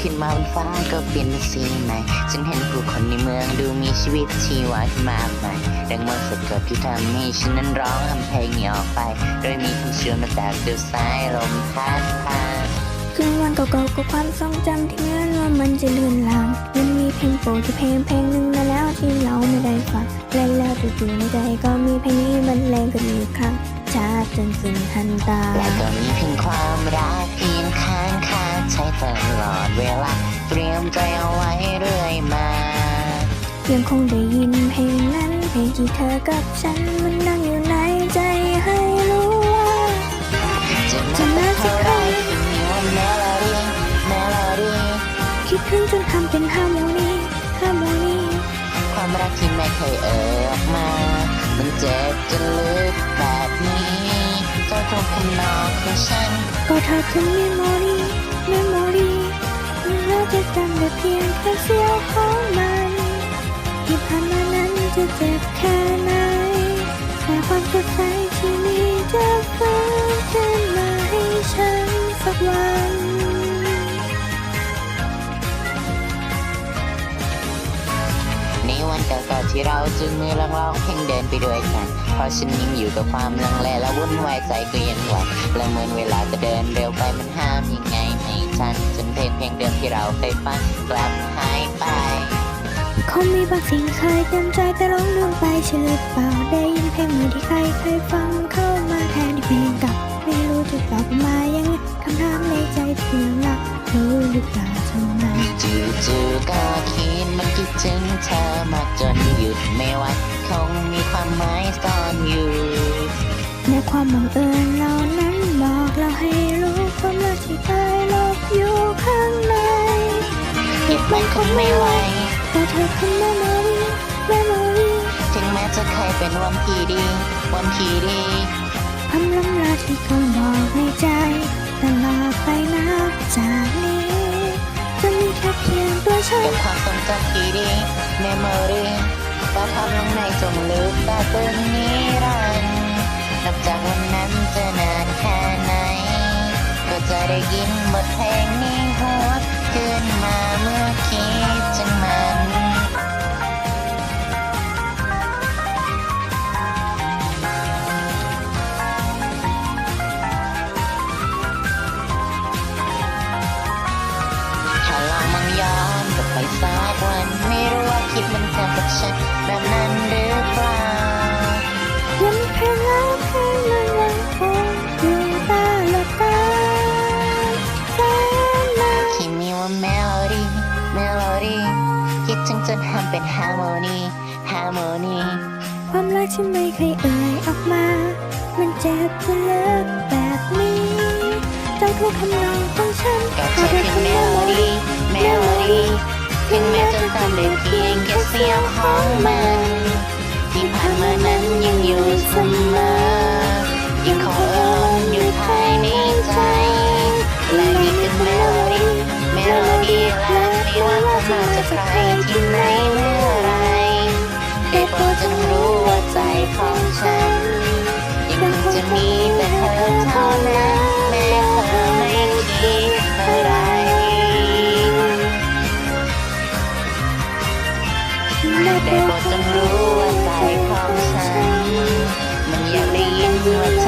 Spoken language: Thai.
ขึ้นมาบนฟ้าก็เปลี่ยนเป็นสีใหม่ฉันเห็นผู้คนในเมืองดูมีชีวิตชีวาขึ้นมากมายดังมนต์สะกดที่ทำให้ฉันนั้นร้องทำเพลงนี้ออกไป โดยมีคำเชื่อมาจากเดือสายลมพัดพาคืนวันเก่าๆก็ความทรงจำที่เหมือนว่ามันจะเลือนลางมันมีเพลงโปรดที่เพลงเพลงหนึ่งมาแล้วที่เราไม่ได้ฟังและแล้วจู่ๆในใจก็มีเพลงนี้บรรเลงขึ้นอีกครั้งชาจนสิ้นทันตาและก็มีเพียงความรักเพียงข้างคา ใช้ตลอดเวลา เตรียมใจเอาไว้เรื่อยมายังคงได้ยินเพลงนั้นเพลงที่เธอกับฉันมันดังอยู่ในใจให้รู้ว่าจะมาสักเท่าไรที่มีว่าเมโลดี้เมโลดี้คิดถึงจนทำเป็นฮาร์โมนีฮาร์โมนีความรักที่ไม่เคยเอ่ยออกมา มันเจ็บจนลึกแบบนี้เจ้าทุกคำนองของฉันก็เธอคือเมมโมรี เมมโมรีเราจะจำได้เพียงแค่เสี้ยวของมันที่ผ่านมานั้นจะเจ็บแค่ไหนแต่ความสดใสที่มีจะฟื้นขึ้นมาให้ฉันสักวันในวันเก่าๆที่เราจูงมือร้องร้องเพลงเดินไปด้วยกัน เพราะฉันยังอยู่กับความลังเลและวุ่นวายใจก็ยังหวั่นและเหมือนเวลาจะเดินเร็ว งไม่ทันจนเพลงเพลงเดิมที่เราเคยฟังกลับหายไป คงมีบางสิ่งเคยเต็มใจแต่หลงลืมไปใช่หรือเปล่าได้ยินเพลงใหม่ที่ใครเคยฟังเข้ามาแทนที่เพลงเก่าไม่รู้จะตอบมายังไงคำถามในใจที่ยังรักรู้หรือเปล่าทำไมจู่ๆก็คิดมันคิดถึงเธอมากจนหยุดไม่ไหวคงมีความหมายซ่อนอยู่ในความบังเอิญเหล่านั้นบอกเราให้รู้ความรักที่เคยหลบ อยู่ข้างในเก็บมันคงไม่ไหวเพราะเธอคือเมมโมรี่เมมโมรี่ถึงแม้จะเคยเป็นวันที่ดี วันที่ดีคำล้ำลาที่คงบอกในใจตลอดไปนับจากนี้ จะมีแค่เพียงตัวฉันกับความทรงจำที่ดี memory ประทับลงในจงลึกตาตึงนิรันดร์นับจากวันนั้นจะ ได้ยินบทเพลงนี้หัวขึ้นมาเมื่อคิดถึงมัน ถ้าลองมองย้อนกลับไปสักวัน ไม่รู้ว่าคิดมันเธอกับฉันแบบนั้นหรือเปล่ายังมีเพลงแล้วเพลงมันยั จนทำเป็นฮาร์โมนีฮาร์โมนีความรักที่ไม่เคยเอ่ยออกมา มันเจ็บจะเลิกแบบนี้เจ้าทุกคำนองของฉันก็เธอคือเมโลดี้เมโลดี้ถึงแม้จะจำได้เพียงแค่เสี้ยวของมัน แต่บทต้งรู้ว่าใจของฉัน มันยังได้ยินว่า